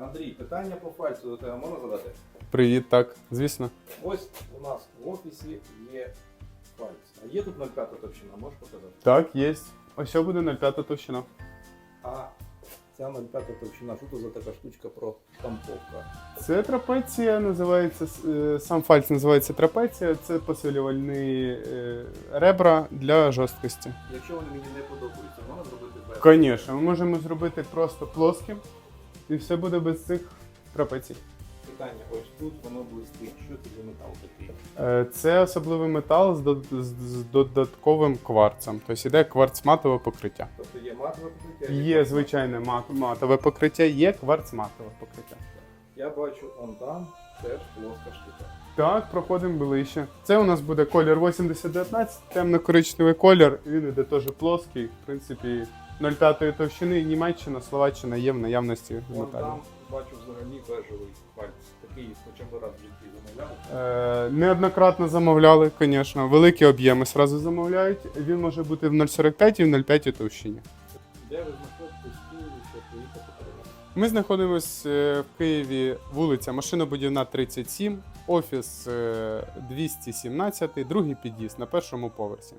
Андрій, питання по фальцу до тебе можна задати? Привіт, так, звісно. Ось у нас в офісі є фальц. А є тут 0,5 товщина, можеш показати? Так, є. Ось що буде 0,5 товщина. А ця 0,5 товщина, що то за така штучка про штамповка? Це трапеція, називається е, сам фальц називається трапеція. Це посилювальні е, ребра для жорсткості. Якщо вони мені не подобаються, можна зробити без? Звісно, ми можемо зробити просто плоским, і все буде без цих трапецій. Питання, ось тут воно блистить. Що це за метал такий? Е, Це особливий метал з, дод- з- з додатковим кварцем. Тобто йде кварц-матове покриття. Тобто є матове покриття? Є звичайне мат- матове покриття, є кварц-матове покриття. Я бачу он там теж плоска штука. Так, проходимо ближче. Це у нас буде колір 8019, темно-коричневий колір. Він іде теж плоский. В принципі, 0,5 товщини. Німеччина, Словаччина є в наявності в Вон металі. там бачу взагалі бежевий фальц. Такий хоча б раз в житті замовляли. Е, неоднократно замовляли, звісно. Великі об'єми зразу замовляють. Він може бути в 0,45 і в 0,5 товщині. Де ви знаходитесь в Києві, щоб поїхати перевезти? Ми знаходимося е, в Києві, вулиця Машинобудівна 37, офіс е, 217, другий під'їзд на першому поверсі.